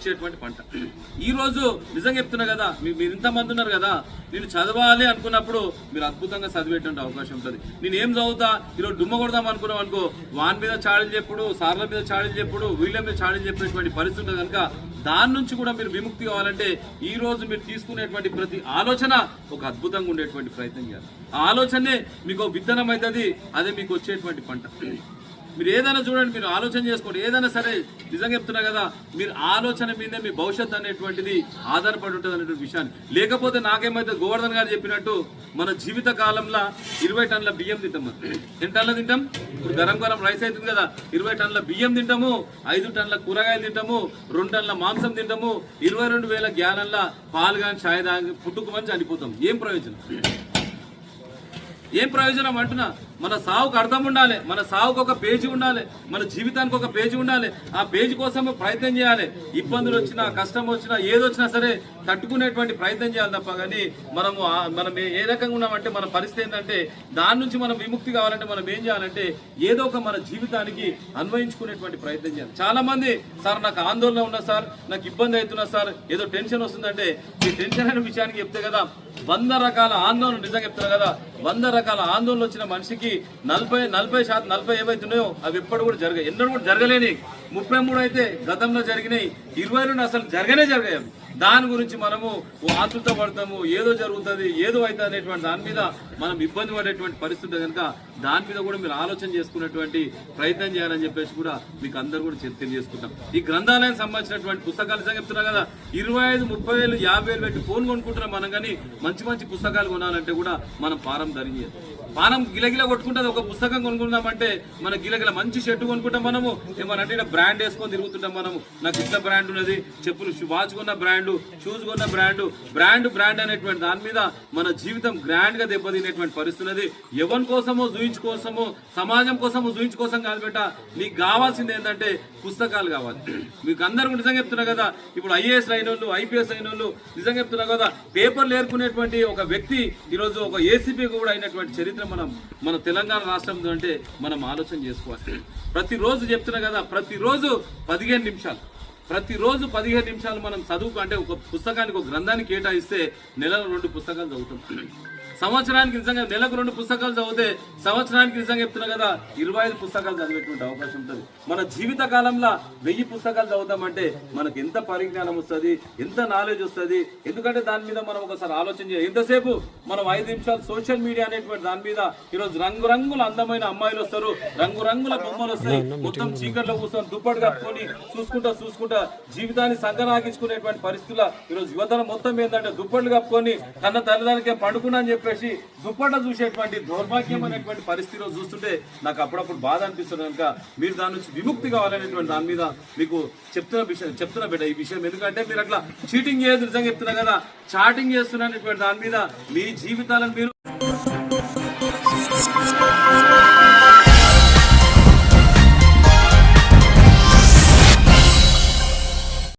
వచ్చేటువంటి పంట. ఈరోజు నిజంగా చెప్తున్నా కదా మీరు ఇంతమంది ఉన్నారు కదా నేను చదవాలి అనుకున్నప్పుడు మీరు అద్భుతంగా చదివేటువంటి అవకాశం ఉంటుంది. నేను ఏం చదువుతా? ఈరోజు డుమ్మ కొడదాం అనుకున్నాం అనుకో వాన్ మీద చాడీలు చెప్పుడు సార్ల మీద చాడీలు చెప్పుడు వీళ్ళ మీద చాడీలు చెప్పేటువంటి పరిస్థితి ఉంటుంది కనుక దాని నుంచి కూడా మీరు విముక్తి కావాలంటే ఈ రోజు మీరు తీసుకునేటువంటి ప్రతి ఆలోచన ఒక అద్భుతంగా ఉండేటువంటి ప్రయత్నం చేయాలి. ఆ ఆలోచనే మీకు ఒక విత్తనం అవుతుంది అదే మీకు వచ్చేటువంటి పంట. మీరు ఏదైనా చూడండి మీరు ఆలోచన చేసుకోండి. ఏదైనా సరే నిజంగా చెప్తున్నా కదా మీరు ఆలోచన మీదే మీ భవిష్యత్తు అనేటువంటిది ఆధారపడి ఉంటుంది అనేటువంటి విషయాన్ని. లేకపోతే నాకేమైతే గోవర్ధన్ గారు చెప్పినట్టు మన జీవిత కాలంలో ఇరవై టన్నుల బియ్యం తింటాం మనం. ఎన్ని టన్నులు తింటాం? ఇప్పుడు గరం గరం రైస్ అవుతుంది కదా ఇరవై టన్నుల బియ్యం తింటాము ఐదు టన్నుల కూరగాయలు తింటాము రెండు టన్నుల మాంసం తింటాము ఇరవై రెండు వేల గ్యాలన్ల పాలు కానీ ఛాయ్ దాగి పుట్టుకుమని చనిపోతాం ఏం ప్రయోజనం? ఏం ప్రయోజనం అంటున్నా? మన సావుకు అర్థం ఉండాలి. మన సావుకు ఒక పేజీ ఉండాలి. మన జీవితానికి ఒక పేజీ ఉండాలి. ఆ పేజీ కోసం ప్రయత్నం చేయాలి. ఇబ్బందులు వచ్చినా కష్టం వచ్చినా ఏదొచ్చినా సరే తట్టుకునేటువంటి ప్రయత్నం చేయాలి తప్ప కానీ మనము మనం ఏ- ఏ రకంగా ఉన్నామంటే మన పరిస్థితి ఏంటంటే దాని నుంచి మనం విముక్తి కావాలంటే మనం ఏం చేయాలంటే ఏదో ఒక మన జీవితానికి అన్వయించుకునేటువంటి ప్రయత్నం చేయాలి. చాలా మంది సార్ నాకు ఆందోళన ఉన్నా సార్ నాకు ఇబ్బంది అవుతున్నా సార్ ఏదో టెన్షన్ వస్తుందంటే ఈ టెన్షన్ అనే విషయానికి చెప్తే కదా వంద రకాల ఆందోళన నిజంగా చెప్తున్నారు కదా వంద రకాల ఆందోళనలు వచ్చిన మనిషికి నలభై నలభై శాతం నలభై ఏవైతున్నాయో అవి ఎప్పుడు కూడా జరగ ఎన్నడూ కూడా జరగలేని ముప్పై మూడు అయితే గతంలో జరిగినాయి ఇరవై రెండు అసలు జరగనే జరగాయి దాని గురించి మనము ఆతృత పడతాము ఏదో జరుగుతుంది ఏదో అవుతుంది అనేటువంటి దాని మీద మనం ఇబ్బంది పడేటువంటి పరిస్థితి కనుక దాని మీద కూడా మీరు ఆలోచన చేసుకునేటువంటి ప్రయత్నం చేయాలని చెప్పేసి కూడా మీకు అందరు కూడా తెలియజేసుకుంటాం. ఈ గ్రంథాలయం సంబంధించినటువంటి పుస్తకాలు చెప్తున్నా కదా ఇరవై ఐదు ముప్పై వేలు యాభై వేలు పెట్టి ఫోన్ కొనుక్కుంటున్నాం మనం కానీ మంచి మంచి పుస్తకాలు కొనాలంటే కూడా మనం పారం ధరించేది పానం గిలగిల కొట్టుకుంటుంది ఒక పుస్తకం కొనుక్కుందామంటే మన గిలగిల మంచి షర్టు కొనుక్కుంటాం మనము ఏమనంటే బ్రాండ్ వేసుకొని తిరుగుతుంటాం మనము. నాకు ఇట్లా బ్రాండ్ ఉన్నది చెప్పులు వాచ్ కొన్న బ్రాండ్ షూస్ కొన్న బ్రాండ్ బ్రాండ్ బ్రాండ్ అనేటువంటి దాని మీద మన జీవితం గ్రాండ్గా దెబ్బతినేటువంటి పరిస్థితి ఉన్నది. ఎవరి కోసమో జూయించు కోసమో సమాజం కోసమో జూయించు కోసం కాదు బిడ్డ నీకు కావాల్సింది ఏంటంటే పుస్తకాలు కావాలి. మీకు అందరూ నిజంగా చెప్తున్నా కదా ఇప్పుడు ఐఏఎస్ అయిన వాళ్ళు ఐపీఎస్ అయిన వాళ్ళు నిజంగా చెప్తున్నా కదా పేపర్లు ఏర్కొనేటువంటి ఒక వ్యక్తి ఈరోజు ఒక ఏసీపీ కూడా అయినటువంటి చరిత్ర మనం మన తెలంగాణ రాష్ట్రం అంటే మనం ఆలోచన చేసుకోవాలి. ప్రతిరోజు చెప్తున్నా కదా ప్రతిరోజు పదిహేను నిమిషాలు. ప్రతిరోజు పదిహేను నిమిషాలు మనం చదువుకు అంటే ఒక పుస్తకానికి ఒక గ్రంథానికి కేటాయిస్తే నెలలో రెండు పుస్తకాలు చదువుతాం. సంవత్సరానికి నిజంగా నెలకు రెండు పుస్తకాలు చదివితే సంవత్సరానికి నిజంగా చెప్తున్నా కదా ఇరవై ఐదు పుస్తకాలు చదివేటువంటి అవకాశం ఉంటుంది. మన జీవిత కాలంలో వెయ్యి పుస్తకాలు చదువుతామంటే మనకు ఎంత పరిజ్ఞానం వస్తుంది ఎంత నాలెడ్జ్ వస్తుంది? ఎందుకంటే దాని మీద మనం ఒకసారి ఆలోచన చేయాలి. ఎంతసేపు? మనం ఐదు నిమిషాలు సోషల్ మీడియా అనేటువంటి దాని మీద ఈరోజు రంగురంగుల అందమైన అమ్మాయిలు వస్తారు. రంగురంగుల బొమ్మలు వస్తాయి. మొత్తం చీకట్లో కూర్చొని దుప్పటి కప్పుకొని చూసుకుంటా చూసుకుంటా జీవితాన్ని సంకనాగించుకునేటువంటి పరిస్థితుల ఈరోజు యువతరం మొత్తం ఏంటంటే దుప్పట్లు కప్పుకొని కన్న తల్లిదండ్రులకే పండుకున్నా అని చెప్పేసి దుప్పట చూసేటువంటి దౌర్భాగ్యం అనేటువంటి పరిస్థితిలో చూస్తుంటే నాకు అప్పుడప్పుడు బాధ అనిపిస్తుంది కనుక మీరు దాని నుంచి విముక్తి కావాలనేటువంటి దాని మీద మీకు చెప్తున్న విషయం చెప్తున్న బిడ్డ ఈ విషయం. ఎందుకంటే మీరు అట్లా చీటింగ్ చేయదు నిజంగా చెప్తున్నా కదా చాటింగ్ చేస్తున్నటువంటి దాని మీద మీ జీవితాలను మీరు